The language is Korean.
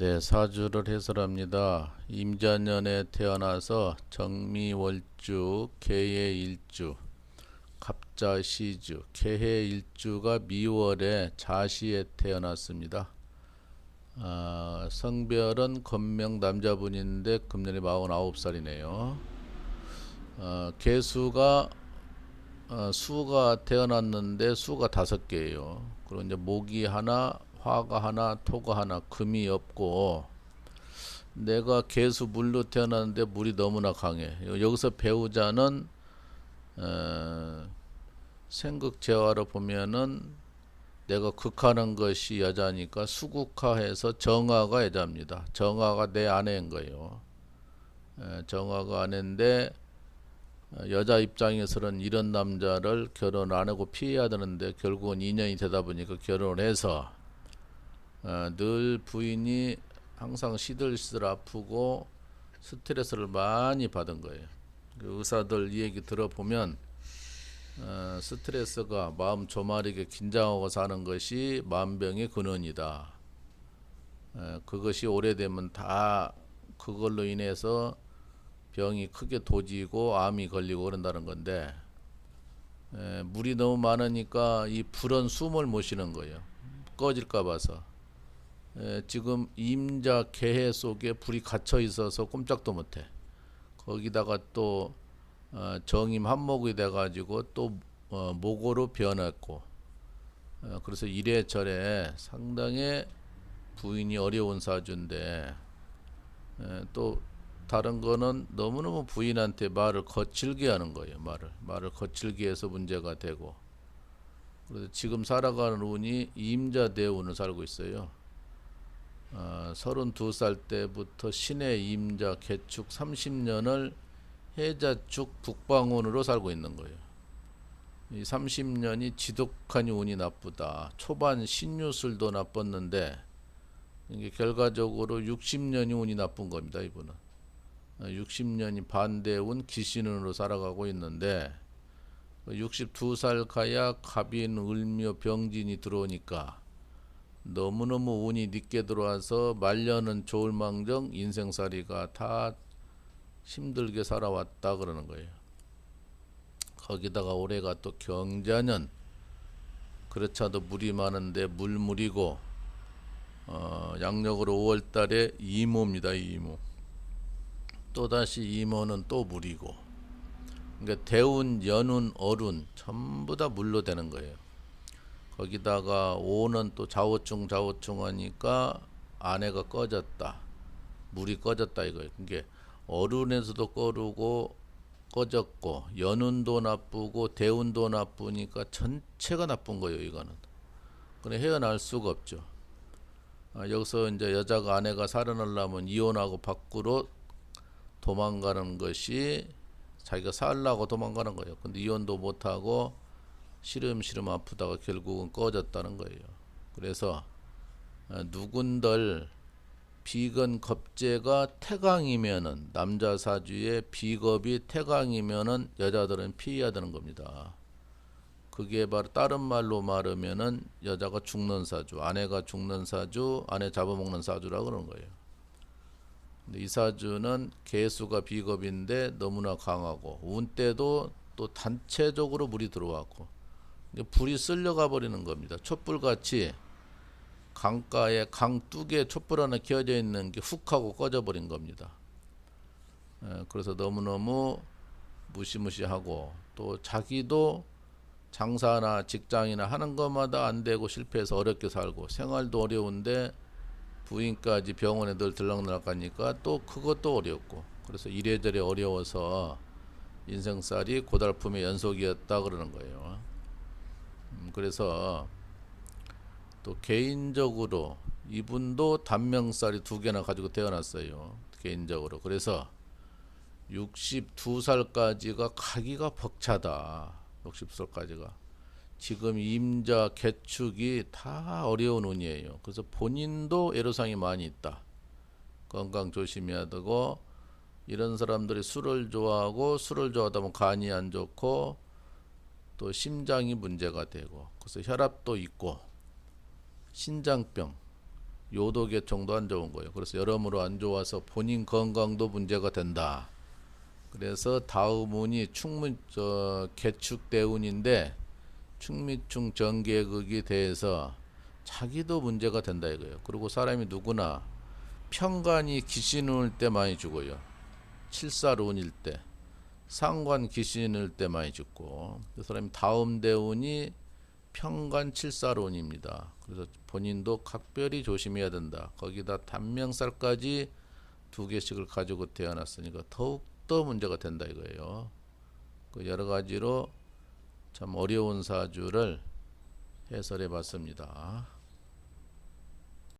네, 사주를 해설합니다. 임자년에 태어나서 정미월주, 개해일주, 갑자시주, 개해일주가 미월에 자시에 태어났습니다. 아, 성별은 건명 남자분인데 금년에 49살이네요. 어, 개수가 어, 수가 태어났는데 수가 다섯 개예요. 그리고 이제 목이 하나, 화가 하나, 토가 하나, 금이 없고 내가 개수 물로 태어났는데 물이 너무나 강해. 여기서 배우자는 어, 생극재화로 보면은 내가 극하는 것이 여자니까 수국화해서 정화가 여자입니다. 정화가 내 아내인 거예요. 에, 정화가 아내인데 어, 여자 입장에서는 이런 남자를 결혼 안 하고 피해야 되는데 결국은 인연이 되다 보니까 결혼을 해서 어, 늘 부인이 항상 시들시들 아프고 스트레스를 많이 받은 거예요. 그 의사들 이 얘기 들어보면 어, 스트레스가 마음 조마리게 긴장하고 사는 것이 만병의 근원이다. 에, 그것이 오래되면 다 그걸로 인해서 병이 크게 도지고 암이 걸리고 그런다는 건데 에, 물이 너무 많으니까 이 불은 숨을 못 쉬는 거예요. 꺼질까 봐서. 에, 지금 임자 개해 속에 불이 갇혀 있어서 꼼짝도 못해. 거기다가 또 어, 정임 한목이 돼가지고 또 어, 목으로 변했고 어, 그래서 이래저래 상당히 부인이 어려운 사주인데 에, 또 다른 거는 너무너무 부인한테 말을 거칠게 하는 거예요. 말을 말을 거칠게 해서 문제가 되고 그래서 지금 살아가는 운이 임자 대운을 살고 있어요. 어, 32살 때부터 신의 임자 개축 30년을 해자축 북방운으로 살고 있는 거예요. 이 30년이 지독하니 운이 나쁘다. 초반 신유술도 나빴는데 이게 결과적으로 60년이 운이 나쁜 겁니다. 이분은 60년이 반대운 기신운으로 살아가고 있는데 62살 가야 갑인, 을묘, 병진이 들어오니까 너무너무 운이 늦게 들어와서 말년은 좋을망정 인생살이가 다 힘들게 살아왔다 그러는 거예요. 거기다가 올해가 또 경자년 그렇자도 물이 많은데 물물이고 어, 양력으로 5월달에 이모입니다. 이모. 또 다시 이모는 또 물이고. 그러니까 대운, 연운, 어룬 전부 다 물로 되는 거예요. 거기다가 오는 또 좌우충 좌우충 하니까 아내가 꺼졌다. 물이 꺼졌다 이거예요. 그러니까 어른에서도 꺼르고 꺼졌고 연운도 나쁘고 대운도 나쁘니까 전체가 나쁜 거예요 이거는 그래 헤어날 수가 없죠 아, 여기서 이제 여자가 아내가 살아나려면 이혼하고 밖으로 도망가는 것이 자기가 살라고 도망가는 거예요 근데 이혼도 못하고 시름시름 아프다가 결국은 꺼졌다는 거예요 그래서 아, 누군들 비건 겁재가 태강이면은 남자 사주에 비겁이 태강이면은 여자들은 피해야 되는 겁니다. 그게 바로 다른 말로 말하면은 여자가 죽는 사주, 아내가 죽는 사주, 아내 잡아먹는 사주라 그러는 거예요. 근데 이 사주는 개수가 비겁인데 너무나 강하고 운 때도 또 단체적으로 물이 들어왔고 불이 쓸려가 버리는 겁니다. 촛불같이 강가에 강둑에 촛불 하나 켜져 있는 게 훅 하고 꺼져 버린 겁니다. 에, 그래서 너무너무 무시무시하고 또 자기도 장사나 직장이나 하는 것마다 안 되고 실패해서 어렵게 살고 생활도 어려운데 부인까지 병원에 늘 들락날락 가니까 또 그것도 어렵고 그래서 이래저래 어려워서 인생살이 고달픔의 연속이었다 그러는 거예요. 음, 그래서 또 개인적으로 이분도 단명살이 두 개나 가지고 태어났어요. 개인적으로. 그래서 62살까지가 가기가 벅차다. 60살까지가. 지금 임자 개축이 다 어려운 운이에요. 그래서 본인도 애로사항이 많이 있다. 건강 조심해야 되고 이런 사람들이 술을 좋아하고 술을 좋아하다 보면 간이 안 좋고 또 심장이 문제가 되고 그래서 혈압도 있고 신장병 요도 계통도 안 좋은 거예요. 그래서 여러모로 안 좋아서 본인 건강도 문제가 된다. 그래서 다음 운이 충문 저 개축 대운인데 충미충 정계극이 돼서 자기도 문제가 된다 이거예요. 그리고 사람이 누구나 평관이 기신운일 때 많이 죽어요. 칠사운일 때 상관 기신일 때 많이 죽고 그 사람이 다음 대운이 평관 칠사론입니다. 그래서 본인도 각별히 조심해야 된다. 거기다 단명살까지 두 개씩을 가지고 태어났으니까 더욱 더 문제가 된다 이거예요. 그 여러 가지로 참 어려운 사주를 해설해 봤습니다.